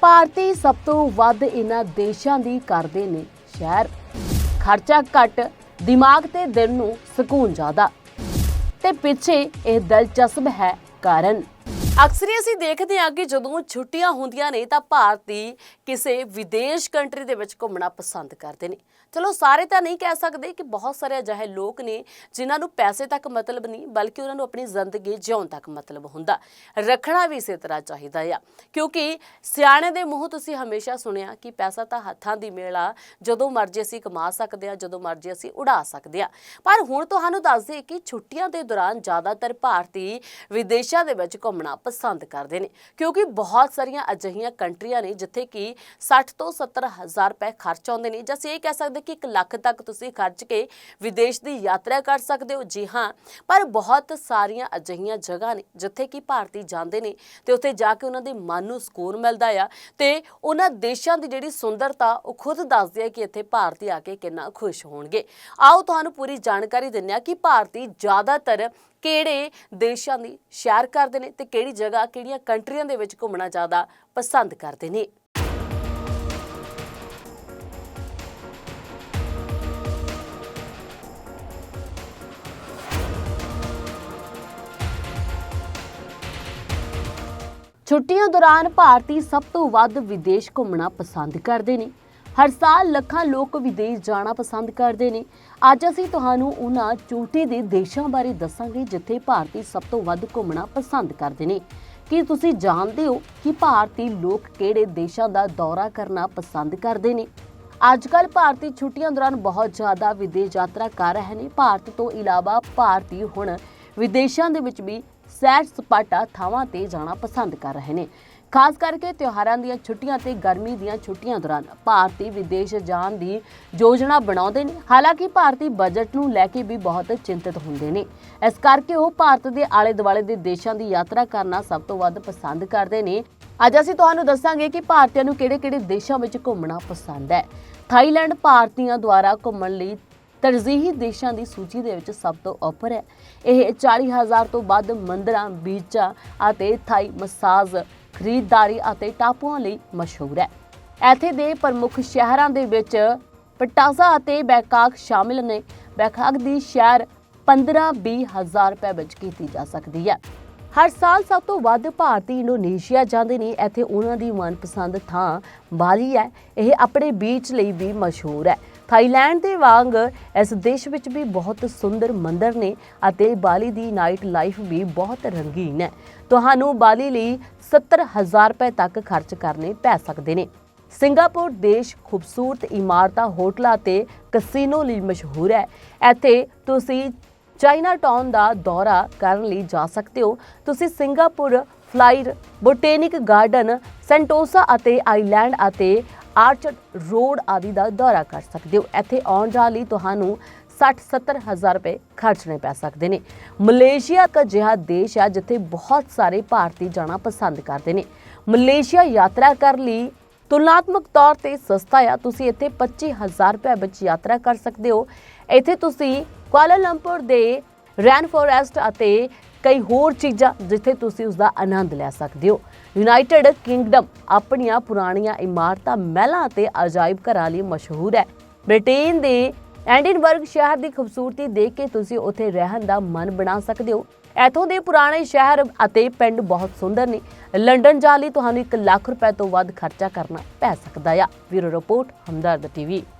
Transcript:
ਭਾਰਤੀ ਸਭ ਤੋਂ ਵੱਧ ਇਹਨਾਂ ਦੇਸ਼ਾਂ ਦੀ ਕਰਦੇ ਨੇ ਸ਼ਹਿਰ। ਖਰਚਾ ਘੱਟ, ਦਿਮਾਗ ਤੇ ਦਿਲ ਨੂੰ ਸਕੂਨ ਜ਼ਿਆਦਾ। ਤੇ ਪਿੱਛੇ ਇਹ ਦਿਲਚਸਪ ਹੈ ਕਾਰਨ। ਅਕਸਰ ਹੀ ਅਸੀਂ ਦੇਖਦੇ ਹਾਂ ਕਿ ਜਦੋਂ ਛੁੱਟੀਆਂ ਹੁੰਦੀਆਂ ਨੇ ਤਾਂ ਭਾਰਤੀ ਕਿਸੇ ਵਿਦੇਸ਼ ਕੰਟਰੀ ਦੇ ਵਿੱਚ ਘੁੰਮਣਾ ਪਸੰਦ ਕਰਦੇ ਨੇ। ਚਲੋ ਸਾਰੇ ਤਾਂ ਨਹੀਂ ਕਹਿ ਸਕਦੇ ਕਿ ਬਹੁਤ ਸਾਰੇ ਅਜਿਹੇ ਲੋਕ ਨੇ ਜਿਨ੍ਹਾਂ ਨੂੰ ਪੈਸੇ ਤੱਕ ਮਤਲਬ ਨਹੀਂ, ਬਲਕਿ ਉਹਨਾਂ ਨੂੰ ਆਪਣੀ ਜ਼ਿੰਦਗੀ ਜਿਉਣ ਤੱਕ ਮਤਲਬ ਹੁੰਦਾ। ਰੱਖਣਾ ਵੀ ਇਸੇ ਤਰ੍ਹਾਂ ਚਾਹੀਦਾ ਆ। ਕਿਉਂਕਿ ਸਿਆਣੇ ਦੇ ਮੂੰਹ ਤੁਸੀਂ ਹਮੇਸ਼ਾ ਸੁਣਿਆ ਕਿ ਪੈਸਾ ਤਾਂ ਹੱਥਾਂ ਦੀ ਮੇਲਾ ਜਦੋਂ ਮਰਜ਼ੀ ਅਸੀਂ ਕਮਾ ਸਕਦੇ ਹਾਂ, ਜਦੋਂ ਮਰਜ਼ੀ ਅਸੀਂ ਉਡਾ ਸਕਦੇ ਹਾਂ। ਪਰ ਹੁਣ ਤੁਹਾਨੂੰ ਦੱਸ ਦਈਏ ਕਿ ਛੁੱਟੀਆਂ ਦੇ ਦੌਰਾਨ ਜ਼ਿਆਦਾਤਰ ਭਾਰਤੀ ਵਿਦੇਸ਼ਾਂ ਦੇ ਵਿੱਚ ਘੁੰਮਣਾ ਪਸੰਦ ਕਰਦੇ ਨੇ। ਕਿਉਂਕਿ ਬਹੁਤ ਸਾਰੀਆਂ ਅਜਿਹੀਆਂ ਕੰਟਰੀਆਂ ਨੇ ਜਿੱਥੇ ਕਿ 60 ਤੋਂ 70 ਹਜ਼ਾਰ ਰੁਪਏ ਖਰਚ ਆਉਂਦੇ ਨੇ। ਜਾਂ ਅਸੀਂ ਇਹ ਕਹਿ ਸਕਦੇ ਕਿ 1 ਲੱਖ ਤੱਕ ਤੁਸੀਂ ਖਰਚ ਕੇ ਵਿਦੇਸ਼ ਦੀ ਯਾਤਰਾ ਕਰ ਸਕਦੇ ਹੋ, ਜੀ ਹਾਂ। ਪਰ ਬਹੁਤ ਸਾਰੀਆਂ ਅਜਿਹੀਆਂ ਜਗ੍ਹਾ ਨੇ ਜਿੱਥੇ ਕਿ ਭਾਰਤੀ ਜਾਂਦੇ ਨੇ ਤੇ ਉੱਥੇ ਜਾ ਕੇ ਉਹਨਾਂ ਦੇ ਮਨ ਨੂੰ ਸਕੂਨ ਮਿਲਦਾ ਆ ਤੇ ਉਹਨਾਂ ਦੇਸ਼ਾਂ ਦੀ ਜਿਹੜੀ ਸੁੰਦਰਤਾ, ਉਹ ਖੁਦ ਦੱਸਦੇ ਆ ਕਿ ਇੱਥੇ ਭਾਰਤੀ ਆ ਕੇ ਕਿੰਨਾ ਖੁਸ਼ ਹੋਣਗੇ। ਆਓ ਤੁਹਾਨੂੰ ਪੂਰੀ ਜਾਣਕਾਰੀ ਦਿੰਦੇ ਆ ਕਿ ਭਾਰਤੀ ਜ਼ਿਆਦਾਤਰ ਕਿਹੜੇ ਦੇਸ਼ਾਂ ਦੀ ਸ਼ੈਰ ਕਰਦੇ ਨੇ ਤੇ ਕਿਹੜੀ ਜਗ੍ਹਾ ਕਿਹੜੀਆਂ ਕੰਟਰੀਆਂ ਦੇ ਵਿੱਚ ਘੁੰਮਣਾ ਜ਼ਿਆਦਾ ਪਸੰਦ ਕਰਦੇ ਨੇ? ਛੁੱਟੀਆਂ ਦੌਰਾਨ ਭਾਰਤੀ ਸਭ ਤੋਂ ਵੱਧ ਵਿਦੇਸ਼ ਘੁੰਮਣਾ ਪਸੰਦ ਕਰਦੇ ਨੇ। ਹਰ ਸਾਲ ਲੱਖਾਂ ਲੋਕ ਵਿਦੇਸ਼ ਜਾਣਾ ਪਸੰਦ ਕਰਦੇ ਨੇ। ਅੱਜ ਅਸੀਂ ਤੁਹਾਨੂੰ ਉਹਨਾਂ ਚੋਟੀ ਦੇ ਦੇਸ਼ਾਂ ਬਾਰੇ ਦੱਸਾਂਗੇ, ਜਿੱਥੇ ਭਾਰਤੀ ਸਭ ਤੋਂ ਵੱਧ ਘੁੰਮਣਾ ਪਸੰਦ ਕਰਦੇ ਨੇ। ਕੀ ਤੁਸੀਂ ਜਾਣਦੇ ਹੋ ਕਿ ਭਾਰਤੀ ਲੋਕ ਕਿਹੜੇ ਦੇਸ਼ਾਂ ਦਾ ਦੌਰਾ ਕਰਨਾ ਪਸੰਦ ਕਰਦੇ ਨੇ? ਅੱਜ ਕੱਲ ਭਾਰਤੀ ਛੁੱਟੀਆਂ ਦੌਰਾਨ ਬਹੁਤ ਜ਼ਿਆਦਾ ਵਿਦੇਸ਼ ਯਾਤਰਾ ਕਰ ਰਹੇ ਨੇ। ਭਾਰਤ ਤੋਂ ਇਲਾਵਾ ਭਾਰਤੀ ਹੁਣ ਵਿਦੇਸ਼ਾਂ ਦੇ ਵਿੱਚ ਵੀ ਸੈਰ ਸਪਾਟਾ ਥਾਵਾਂ ਤੇ ਜਾਣਾ ਪਸੰਦ ਕਰ ਰਹੇ ਨੇ। ਖਾਸ ਕਰਕੇ ਤਿਉਹਾਰਾਂ ਦੀਆਂ ਛੁੱਟੀਆਂ ਤੇ ਗਰਮੀ ਦੀਆਂ ਛੁੱਟੀਆਂ ਦੌਰਾਨ ਭਾਰਤੀ ਵਿਦੇਸ਼ ਜਾਣ ਦੀ ਯੋਜਨਾ ਬਣਾਉਂਦੇ ਨੇ। ਹਾਲਾਂਕਿ ਭਾਰਤੀ ਬਜਟ ਨੂੰ ਲੈ ਕੇ ਵੀ ਬਹੁਤ ਚਿੰਤਤ ਹੁੰਦੇ ਨੇ। ਇਸ ਕਰਕੇ ਉਹ ਭਾਰਤ ਦੇ ਆਲੇ ਦੁਆਲੇ ਦੇ ਦੇਸ਼ਾਂ ਦੀ ਯਾਤਰਾ ਕਰਨਾ ਸਭ ਤੋਂ ਵੱਧ ਪਸੰਦ ਕਰਦੇ ਨੇ। ਅੱਜ ਅਸੀਂ ਤੁਹਾਨੂੰ ਦੱਸਾਂਗੇ ਕਿ ਭਾਰਤੀਆਂ ਨੂੰ ਕਿਹੜੇ-ਕਿਹੜੇ ਦੇਸ਼ਾਂ ਵਿੱਚ ਘੁੰਮਣਾ ਪਸੰਦ ਹੈ। ਥਾਈਲੈਂਡ ਭਾਰਤੀਆਂ ਦੁਆਰਾ ਘੁੰਮਣ ਲਈ ਤਰਜੀਹੀ ਦੇਸ਼ਾਂ ਦੀ ਸੂਚੀ ਦੇ ਵਿੱਚ ਸਭ ਤੋਂ ਉੱਪਰ ਹੈ। ਇਹ 40000 ਤੋਂ ਵੱਧ ਮੰਦਰਾਂ, ਬੀਚਾਂ ਅਤੇ ਥਾਈ ਮਸਾਜ ਖਰੀਦਦਾਰੀ ਅਤੇ ਟਾਪੂਆਂ ਲਈ ਮਸ਼ਹੂਰ ਹੈ। ਇੱਥੇ ਦੇ ਪ੍ਰਮੁੱਖ ਸ਼ਹਿਰਾਂ ਦੇ ਵਿੱਚ ਪਟਾਸਾ ਅਤੇ ਬੈਕਾਕ ਸ਼ਾਮਿਲ ਨੇ। ਬੈਕਾਕ ਦੀ ਸ਼ਹਿਰ 15-20 ਹਜ਼ਾਰ ਰੁਪਏ ਵਿੱਚ ਕੀਤੀ ਜਾ ਸਕਦੀ ਹੈ। ਹਰ ਸਾਲ ਸਭ ਤੋਂ ਵੱਧ ਭਾਰਤੀ ਇੰਡੋਨੇਸ਼ੀਆ ਜਾਂਦੇ ਨੇ। ਇੱਥੇ ਉਹਨਾਂ ਦੀ ਮਨਪਸੰਦ ਥਾਂ ਬਾਲੀ ਹੈ। ਇਹ ਆਪਣੇ ਬੀਚ ਲਈ ਵੀ ਮਸ਼ਹੂਰ ਹੈ। ਥਾਈਲੈਂਡ ਦੇ ਵਾਂਗ ਇਸ ਦੇਸ਼ ਵਿੱਚ ਵੀ ਬਹੁਤ ਸੁੰਦਰ ਮੰਦਰ ਨੇ ਅਤੇ ਬਾਲੀ ਦੀ ਨਾਈਟ ਲਾਈਫ ਵੀ ਬਹੁਤ ਰੰਗੀਨ ਹੈ। ਤੁਹਾਨੂੰ ਬਾਲੀ ਲਈ 70000 ਰੁਪਏ ਤੱਕ ਖਰਚ ਕਰਨੇ ਪੈ ਸਕਦੇ ਨੇ। ਸਿੰਗਾਪੁਰ ਦੇਸ਼ ਖੂਬਸੂਰਤ ਇਮਾਰਤਾਂ, ਹੋਟਲਾਂ ਤੇ ਕਸੀਨੋ ਲਈ ਮਸ਼ਹੂਰ ਹੈ। ਇੱਥੇ ਤੁਸੀਂ ਚਾਈਨਾ ਟਾਊਨ ਦਾ ਦੌਰਾ ਕਰਨ ਲਈ ਜਾ ਸਕਦੇ ਹੋ। ਤੁਸੀਂ Singapore flyer botanic garden, Sentosa ਅਤੇ ਆਈਲੈਂਡ ਅਤੇ ਆਰਚਡ ਰੋਡ ਆਦਿ ਦਾ ਦੌਰਾ ਕਰ ਸਕਦੇ ਹੋ। ਇੱਥੇ ਆਉਣ ਜਾਣ ਲਈ ਤੁਹਾਨੂੰ 60-70 ਹਜ਼ਾਰ ਰੁਪਏ ਖਰਚਣੇ ਪੈ ਸਕਦੇ ਨੇ। ਮਲੇਸ਼ੀਆ ਇੱਕ ਅਜਿਹਾ ਦੇਸ਼ ਹੈ ਜਿੱਥੇ ਬਹੁਤ ਸਾਰੇ ਭਾਰਤੀ ਜਾਣਾ ਪਸੰਦ ਕਰਦੇ ਨੇ। ਮਲੇਸ਼ੀਆ ਯਾਤਰਾ ਕਰਨ ਲਈ ਤੁਲਨਾਤਮਕ ਤੌਰ ਤੇ ਸਸਤਾ ਆ। ਤੁਸੀਂ ਇੱਥੇ 25000 ਰੁਪਏ ਵਿੱਚ ਯਾਤਰਾ ਕਰ ਸਕਦੇ ਹੋ। ਇੱਥੇ ਤੁਸੀਂ ਕੁਆਲਾਲੰਪੁਰ ਦੇ ਰੈਨ ਫੋਰੈਸਟ ਅਤੇ ਕਈ ਹੋਰ ਚੀਜ਼ਾਂ ਜਿੱਥੇ ਤੁਸੀਂ ਉਸ ਦਾ ਆਨੰਦ ਲੈ ਸਕਦੇ ਹੋ। ਯੂਨਾਈਟਿਡ ਕਿੰਗਡਮ ਆਪਣੀਆਂ ਪੁਰਾਣੀਆਂ ਇਮਾਰਤਾਂ, ਮਹਿਲਾਂ ਅਤੇ ਅਜਾਇਬ ਘਰਾਂ ਲਈ ਮਸ਼ਹੂਰ ਹੈ। ਬ੍ਰਿਟੇਨ ਦੇ ਐਡਿਨਬਰਗ ਸ਼ਹਿਰ ਦੀ ਖੂਬਸੂਰਤੀ ਦੇਖ ਕੇ ਤੁਸੀਂ ਉੱਥੇ ਰਹਿਣ ਦਾ ਮਨ ਬਣਾ ਸਕਦੇ ਹੋ। ਇੱਥੋਂ ਦੇ ਪੁਰਾਣੇ ਸ਼ਹਿਰ ਅਤੇ ਪਿੰਡ ਬਹੁਤ ਸੁੰਦਰ ਨੇ। ਲੰਡਨ ਜਾਣ ਲਈ ਤੁਹਾਨੂੰ 1 ਲੱਖ ਰੁਪਏ ਤੋਂ ਵੱਧ ਖਰਚਾ ਕਰਨਾ ਪੈ ਸਕਦਾ ਆ। Bureau report, Hamdard TV.